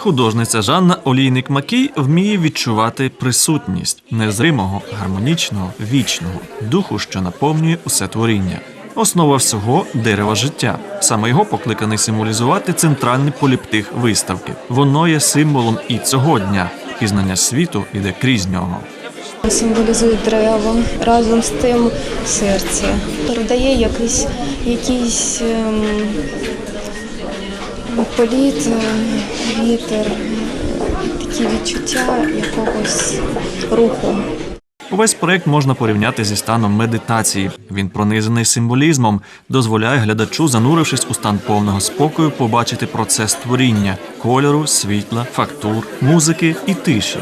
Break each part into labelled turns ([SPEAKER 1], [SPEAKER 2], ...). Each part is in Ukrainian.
[SPEAKER 1] Художниця Жанна Олійник Макій вміє відчувати присутність незримого, гармонічного, вічного духу, що наповнює усе творіння. Основа всього дерева життя. Саме його покликаний символізувати центральний поліптих виставки. Воно є символом і цього дня. Пізнання світу іде крізь нього.
[SPEAKER 2] Символізує дерева разом з тим серце. Передає якийсь, якийсь ем, політ, е, вітер, такі відчуття якогось руху.
[SPEAKER 1] Увесь проект можна порівняти зі станом медитації. Він пронизаний символізмом, дозволяє глядачу, занурившись у стан повного спокою, побачити процес творіння кольору, світла, фактур, музики і тиші.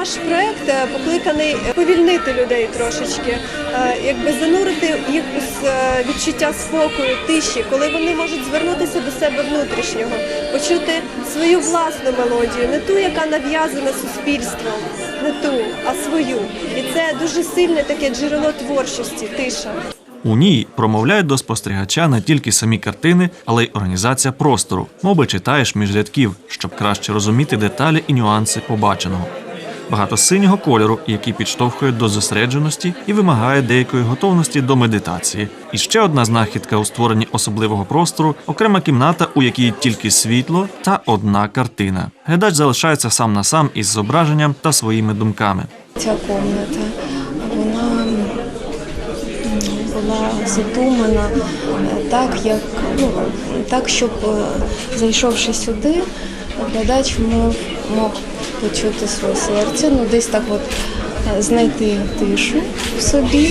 [SPEAKER 3] Наш проект е, покликаний повільнити людей трошечки, е, якби занурити їх у е, відчуття спокою, тиші, коли вони можуть звернутися до себе внутрішнього, почути свою власну мелодію, не ту, яка нав'язана суспільством, не ту, а свою. І це дуже сильне таке джерело творчості, тиша.
[SPEAKER 1] У ній промовляють до спостерігача не тільки самі картини, але й організація простору, моби читаєш між рядків, щоб краще розуміти деталі і нюанси побаченого. Багато синього кольору, який підштовхує до зосередженості і вимагає деякої готовності до медитації. І ще одна знахідка у створенні особливого простору окрема кімната, у якій тільки світло та одна картина. Глядач залишається сам на сам із зображенням та своїми думками.
[SPEAKER 2] Ця комната, вона була задумана е, так, як ну, так, щоб е, зайшовши сюди, глядач мог, мог почути своє серце, ну десь так от е, знайти тишу в собі.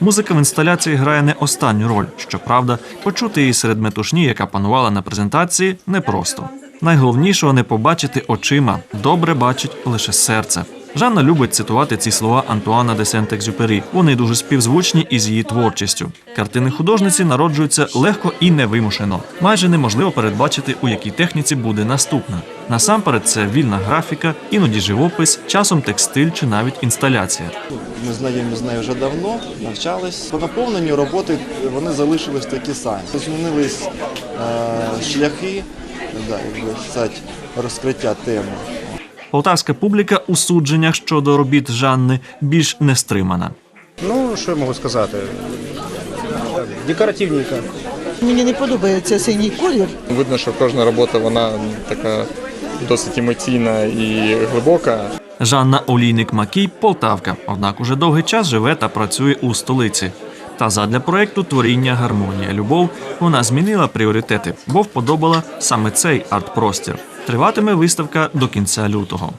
[SPEAKER 1] Музика в інсталяції грає не останню роль. Щоправда, почути її серед метушні, яка панувала на презентації, непросто. Найголовнішого не побачити очима, добре бачить лише серце. Жанна любить цитувати ці слова Антуана де Сент-Екзюпері. Вони дуже співзвучні із її творчістю. Картини художниці народжуються легко і невимушено. Майже неможливо передбачити, у якій техніці буде наступна. Насамперед, це вільна графіка, іноді живопис, часом текстиль чи навіть інсталяція.
[SPEAKER 4] Ми знайомі з нею вже давно, навчались. По наповненню роботи вони залишились такі самі. Змінились е, шляхи, да, якби сказати, розкриття теми.
[SPEAKER 1] Полтавська публіка у судженнях щодо робіт Жанни більш не стримана.
[SPEAKER 5] Ну, що я можу сказати? Декоративненько.
[SPEAKER 6] Мені не подобається синій колір.
[SPEAKER 7] Видно, що кожна робота вона така досить емоційна і глибока.
[SPEAKER 1] Жанна Олійник Макій Полтавка, однак уже довгий час живе та працює у столиці. Та задля проекту творіння Гармонія Любов вона змінила пріоритети, бо вподобала саме цей арт-простір. Триватиме виставка до кінця лютого.